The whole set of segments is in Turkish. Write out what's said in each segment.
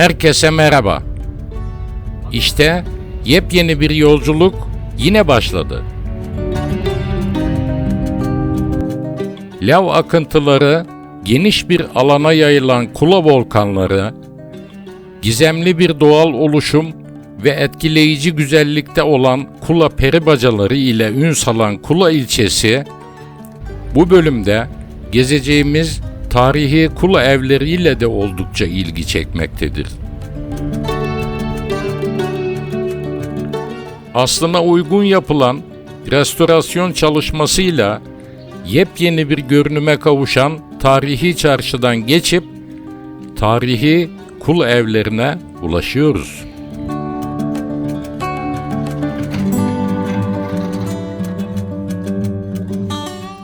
Herkese merhaba. İşte yepyeni bir yolculuk yine başladı. Lav akıntıları, geniş bir alana yayılan Kula volkanları, gizemli bir doğal oluşum ve etkileyici güzellikte olan Kula peribacaları ile ün salan Kula ilçesi, bu bölümde gezeceğimiz tarihi Kula evleriyle de oldukça ilgi çekmektedir. Aslına uygun yapılan restorasyon çalışmasıyla yepyeni bir görünüme kavuşan tarihi çarşıdan geçip tarihi kul evlerine ulaşıyoruz.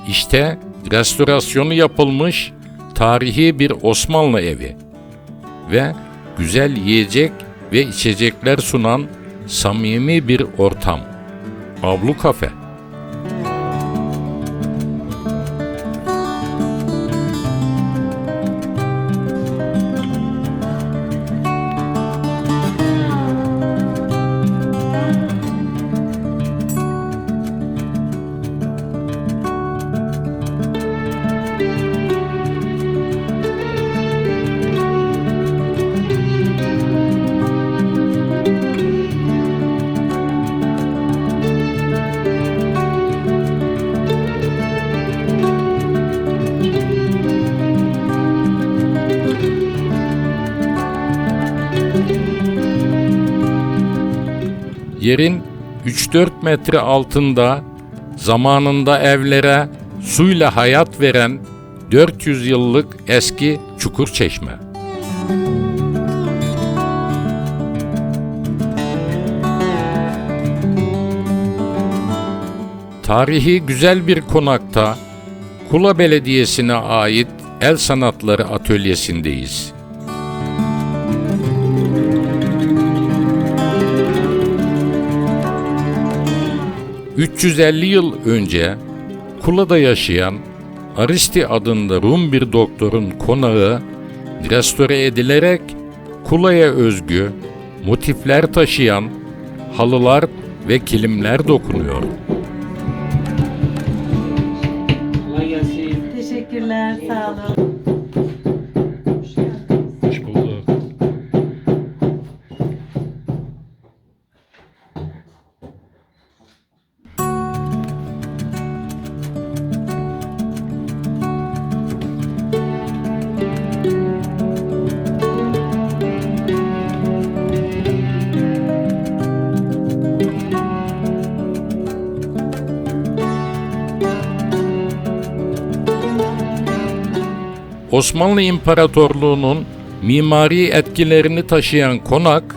İşte restorasyonu yapılmış tarihi bir Osmanlı evi ve güzel yiyecek ve içecekler sunan samimi bir ortam. Avlu kafe. Yerin 3-4 metre altında zamanında evlere suyla hayat veren 400 yıllık eski çukur çeşme. Tarihi güzel bir konakta Kula Belediyesi'ne ait el sanatları atölyesindeyiz. 350 yıl önce Kula'da yaşayan Aristi adında Rum bir doktorun konağı restore edilerek Kula'ya özgü motifler taşıyan halılar ve kilimler dokunuyor. Teşekkürler, sağ olun. Osmanlı İmparatorluğu'nun mimari etkilerini taşıyan konak,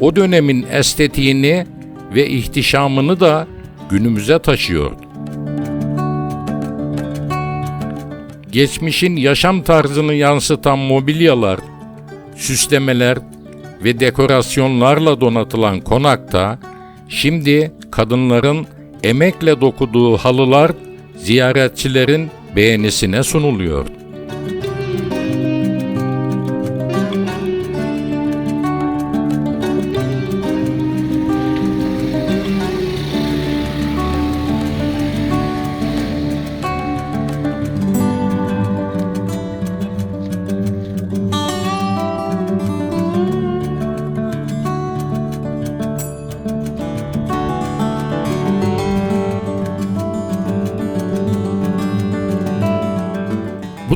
o dönemin estetiğini ve ihtişamını da günümüze taşıyor. Geçmişin yaşam tarzını yansıtan mobilyalar, süslemeler ve dekorasyonlarla donatılan konakta şimdi kadınların emekle dokuduğu halılar ziyaretçilerin beğenisine sunuluyor.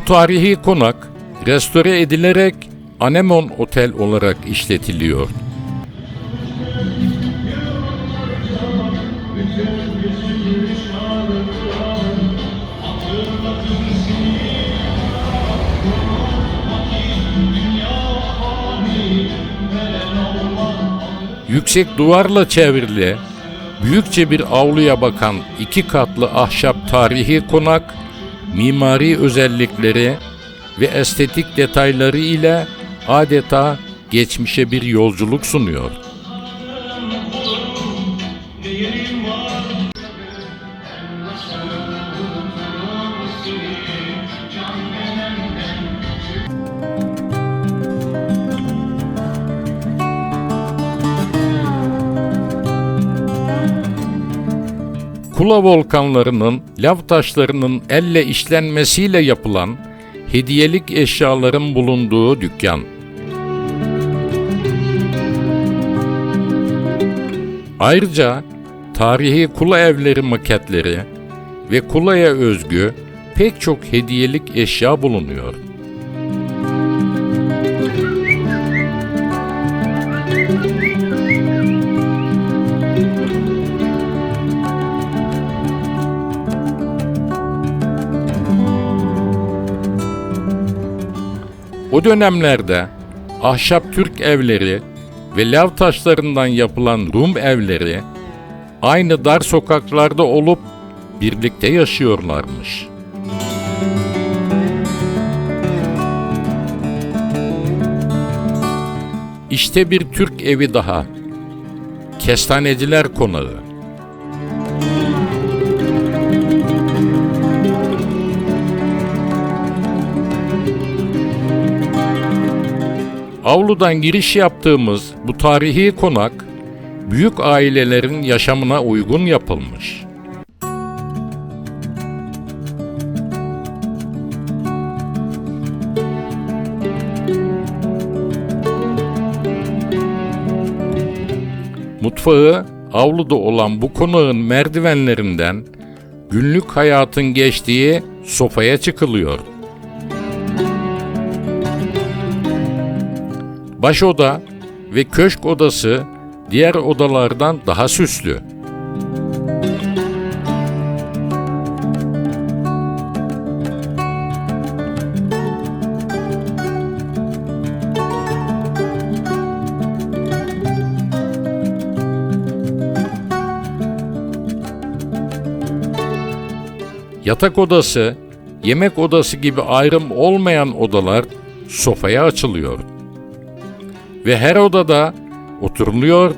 Tarihi konak restore edilerek Anemon Otel olarak işletiliyor. Yüksek duvarla çevrili, büyükçe bir avluya bakan iki katlı ahşap tarihi konak, mimari özellikleri ve estetik detayları ile adeta geçmişe bir yolculuk sunuyor. Kula volkanlarının lav taşlarının elle işlenmesiyle yapılan hediyelik eşyaların bulunduğu dükkan. Ayrıca tarihi kula evleri maketleri ve kulaya özgü pek çok hediyelik eşya bulunuyor. O dönemlerde ahşap Türk evleri ve lav taşlarından yapılan Rum evleri aynı dar sokaklarda olup birlikte yaşıyorlarmış. İşte bir Türk evi daha. Kestaneciler Konağı. Avludan giriş yaptığımız bu tarihi konak büyük ailelerin yaşamına uygun yapılmış. Mutfağı avluda olan bu konağın merdivenlerinden günlük hayatın geçtiği sofaya çıkılıyor. Baş oda ve köşk odası diğer odalardan daha süslü. Yatak odası, yemek odası gibi ayrım olmayan odalar sofaya açılıyor. Ve her odada oturuluyor,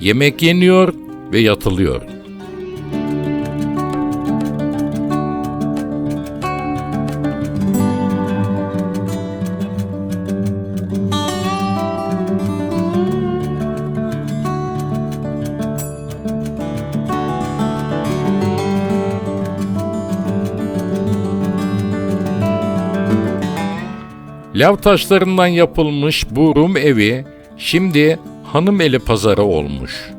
yemek yeniyor ve yatılıyor. Lav taşlarından yapılmış bu Rum evi şimdi hanım eli pazarı olmuş.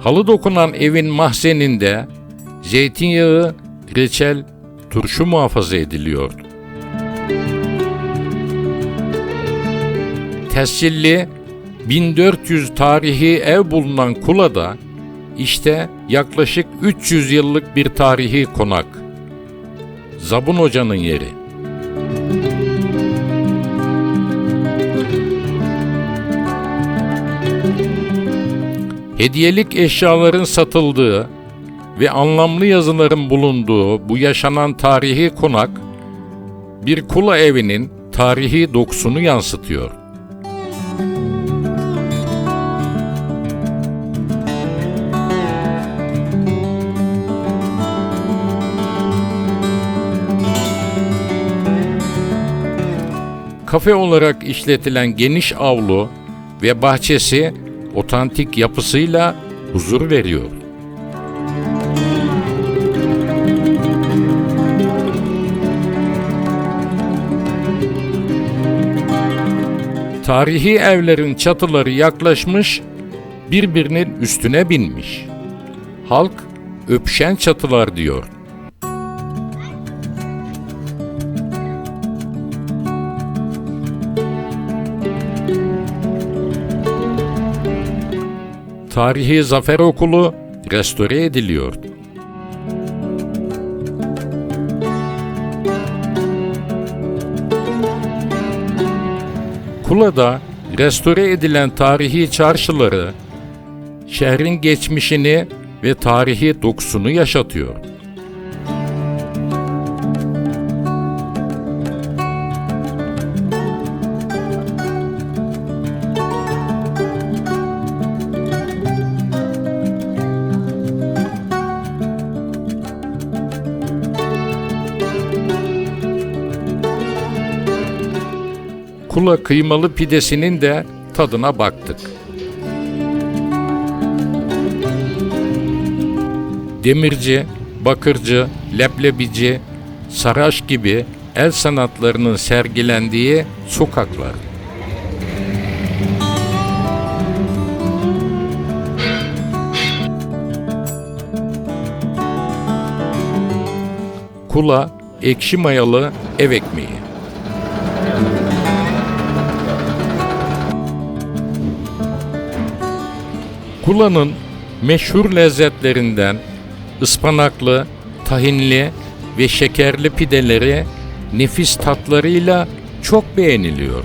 Halı dokunan evin mahzeninde zeytinyağı, reçel, turşu muhafaza ediliyor. Tescilli 1400 tarihi ev bulunan Kula'da işte yaklaşık 300 yıllık bir tarihi konak. Zabun Hoca'nın yeri. Hediyelik eşyaların satıldığı ve anlamlı yazıların bulunduğu bu yaşanan tarihi konak, bir kula evinin tarihi dokusunu yansıtıyor. Kafe olarak işletilen geniş avlu ve bahçesi otantik yapısıyla huzur veriyor. Tarihi evlerin çatıları yaklaşmış, birbirinin üstüne binmiş. Halk öpüşen çatılar diyor. Tarihi Zafer Okulu restore ediliyor. Kula'da restore edilen tarihi çarşıları şehrin geçmişini ve tarihi dokusunu yaşatıyor. Tula kıymalı pidesinin de tadına baktık. Demirci, bakırcı, leblebici, saraş gibi el sanatlarının sergilendiği sokaklar. Kula, ekşi mayalı ev ekmeği. Kula'nın meşhur lezzetlerinden ıspanaklı, tahinli ve şekerli pideleri nefis tatlarıyla çok beğeniliyor.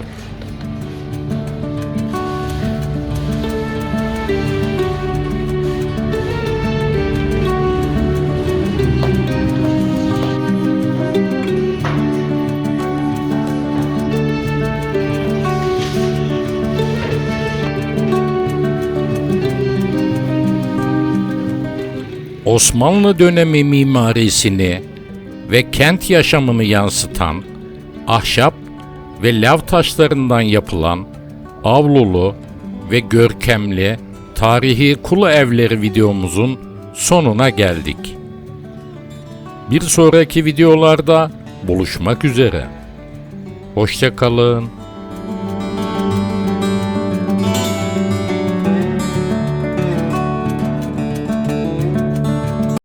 Osmanlı dönemi mimarisini ve kent yaşamını yansıtan ahşap ve lav taşlarından yapılan avlulu ve görkemli tarihi kulu evleri videomuzun sonuna geldik. Bir sonraki videolarda buluşmak üzere. Hoşçakalın.